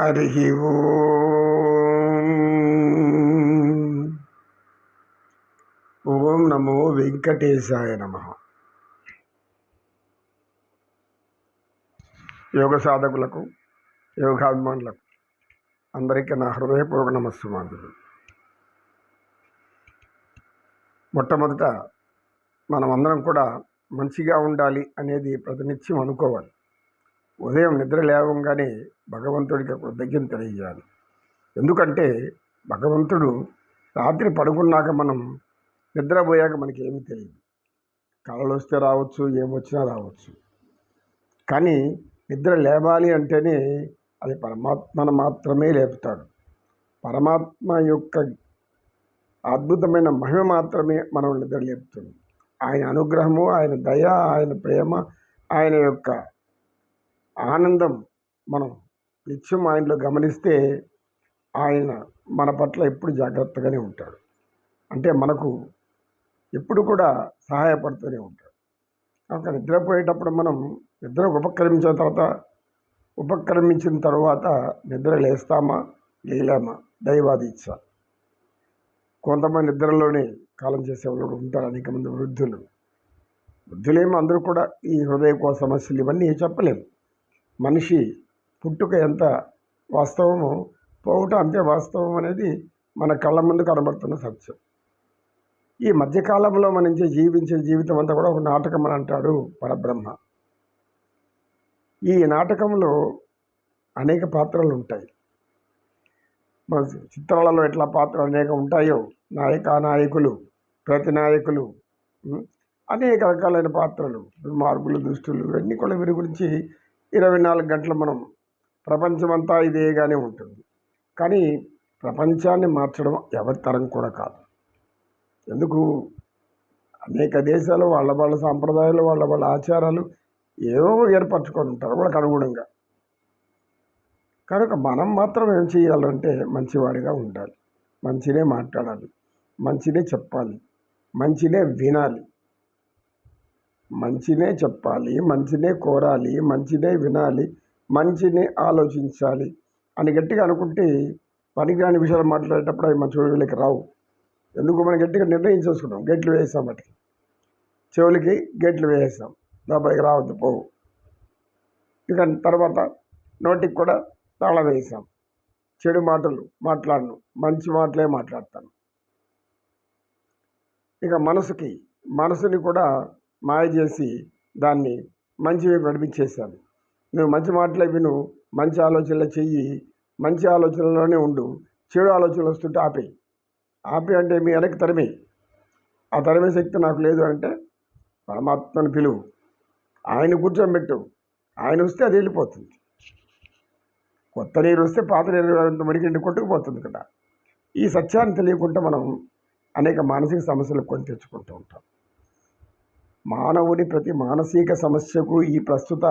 హరి ఓం. నమో వెంకటేశాయ నమ. యోగ సాధకులకు యోగాభిమానులకు అందరికీ నా హృదయపూర్వక నమస్సుమాంతులు మొట్టమొదట మనం అందరం కూడా మంచిగా ఉండాలి అనేది ప్రతినిత్యం అనుకోవాలి. ఉదయం నిద్ర లేవంగానే భగవంతుడికి కృతజ్ఞత తెలియజేయాలి. ఎందుకంటే భగవంతుడు రాత్రి పడుకున్నాక మనం నిద్రపోయాక మనకి ఏమీ తెలియదు. కళలు వస్తే రావచ్చు ఏమొచ్చినా రావచ్చు. కానీ నిద్ర లేవాలి అంటేనే అది పరమాత్మను మాత్రమే లేపుతాడు. పరమాత్మ యొక్క అద్భుతమైన మహిమ మాత్రమే మనం నిద్ర లేపుతుంది ఆయన అనుగ్రహము ఆయన దయ ఆయన ప్రేమ ఆయన యొక్క ఆనందం మనం నిత్యం ఆయనలో గమనిస్తే ఆయన మన పట్ల ఎప్పుడు జాగ్రత్తగానే ఉంటాడు. అంటే మనకు ఎప్పుడు కూడా సహాయపడుతూనే ఉంటాడు. కనుక నిద్రపోయేటప్పుడు మనం నిద్ర ఉపక్రమించిన తర్వాత ఉపక్రమించిన తర్వాత నిద్ర లేస్తామా? లేలేమా? దైవాదీచ్ఛ కొంతమంది నిద్రలోనే కాలం చేసేవాళ్ళు ఉంటారు అనేక మంది వృద్ధులు. వృద్ధులేమో అందరూ కూడా ఈ హృదయ సమస్యలు ఇవన్నీ చెప్పలేము. మనిషి పుట్టుక ఎంత వాస్తవమో పోవుట అంతే వాస్తవం అనేది మన కళ్ళ ముందు కనబడుతున్న సత్యం. ఈ మధ్యకాలంలో మనం జీవించే జీవితం అంతా కూడా ఒక నాటకం అని అంటాడు పరబ్రహ్మ. ఈ నాటకంలో అనేక పాత్రలు ఉంటాయి. మన చిత్రాలలో ఎట్లా పాత్రలు అనేక ఉంటాయో నాయక నాయకులు ప్రతి నాయకులు అనేక రకాలైన పాత్రలు మార్పులు దుస్తులు ఇవన్నీ కూడా వీరి గురించి ఇరవై నాలుగు గంటలు మనం ప్రపంచమంతా ఇదేగానే ఉంటుంది. కానీ ప్రపంచాన్ని మార్చడం ఎవరి తరం కూడా కాదు. ఎందుకు? అనేక దేశాలు వాళ్ళ వాళ్ళ సాంప్రదాయాలు వాళ్ళ వాళ్ళ ఆచారాలు ఏవో ఏర్పరచుకొని ఉంటారు వాళ్ళకి అనుగుణంగా. కనుక మనం మాత్రం ఏం చేయాలంటే మంచివాడిగా ఉండాలి. మంచినే మాట్లాడాలి. మంచినే చెప్పాలి. మంచినే వినాలి. మంచినే చెప్పాలి మంచినే కోరాలి మంచినే వినాలి మంచిని ఆలోచించాలి అని గట్టిగా అనుకుంటే పనికిరాని విషయాలు మాట్లాడేటప్పుడు అవి మన చెవులకి రావు. ఎందుకు మనం గట్టిగా నిర్ణయం చేసుకున్నాం గేట్లు వేసాం వాటికి. చెవులకి గేట్లు వేసాం. లోపలికి రావద్దు పోవు. ఇక తర్వాత నోటికి కూడా తాళం వేసాం. చెడు మాటలు మాట్లాడను మంచి మాటలే మాట్లాడతాను. ఇక మనసుకి మనసుని కూడా మాయ చేసి దాన్ని మంచి వైపు నడిపించేశాను నువ్వు మంచి మాటలే విను మంచి ఆలోచనలు చెయ్యి మంచి ఆలోచనలోనే ఉండు చెడు ఆలోచనలు వస్తుంటే ఆపే అంటే మీ వెనక్కి తరిమే ఆ తరిమే శక్తి నాకు లేదు అంటే పరమాత్మను పిలువు. ఆయన కూర్చోబెట్టు ఆయన వస్తే అది వెళ్ళిపోతుంది. కొత్త నీరు వస్తే పాత నీరు మడికి కొట్టుకుపోతుంది కదా. ఈ సత్యాన్ని తెలియకుండా మనం అనేక మానసిక సమస్యలు కొని తెచ్చుకుంటూ ఉంటాం. మానవుని ప్రతి మానసిక సమస్యకు ఈ ప్రస్తుత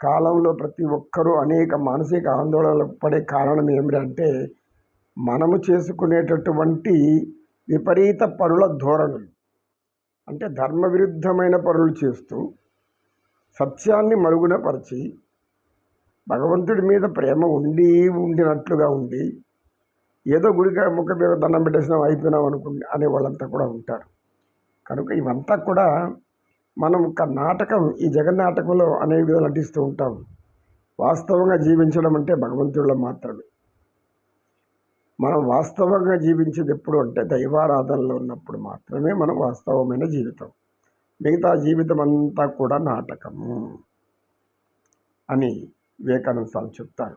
కాలంలో ప్రతి ఒక్కరూ అనేక మానసిక ఆందోళనలు పడే కారణం ఏమిటంటే మనము చేసుకునేటటువంటి విపరీత పరుల ధోరణులు. అంటే ధర్మ విరుద్ధమైన పనులు చేస్తూ సత్యాన్ని మరుగునపరిచి భగవంతుడి మీద ప్రేమ ఉండి ఉండినట్లుగా ఉండి ఏదో గుడిగా ముఖ మీద దండం పెట్టేసినాం అయిపోయినాం అనుకుంటే అనే వాళ్ళంతా కూడా ఉంటారు. కనుక ఇవంతా కూడా మనం ఒక నాటకం ఈ జగన్నాటకంలో అనేక విధాలు నటిస్తూ ఉంటాం. వాస్తవంగా జీవించడం అంటే భగవంతుడిలో మాత్రమే. మనం వాస్తవంగా జీవించేది ఎప్పుడు అంటే దైవారాధనలో ఉన్నప్పుడు మాత్రమే మనం వాస్తవమైన జీవితం. మిగతా జీవితం అంతా కూడా నాటకము అని వివేకానంద స్వామి చెప్తారు.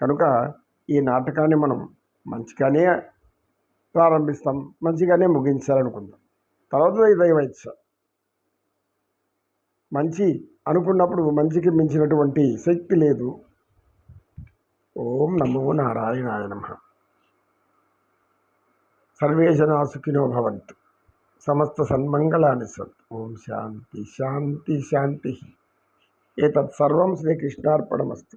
కనుక ఈ నాటకాన్ని మనం మంచిగానే ప్రారంభిస్తాం మంచిగానే ముగించాలనుకుందాం. తర్వాత ఈ దైవ ఇచ్చా మంచి అనుకున్నప్పుడు మంచికి మించినటువంటి శక్తి లేదు. ఓం నమో నారాయణాయ నమ. సర్వే జనా సుఖినో భవంతు. సమస్త సన్మంగళాన్ని సంతు. ఓం శాంతి శాంతి శాంతి. ఏతత్సర్వం శ్రీకృష్ణార్పణమస్తు.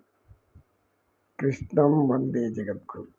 కృష్ణం వందే జగద్గురు.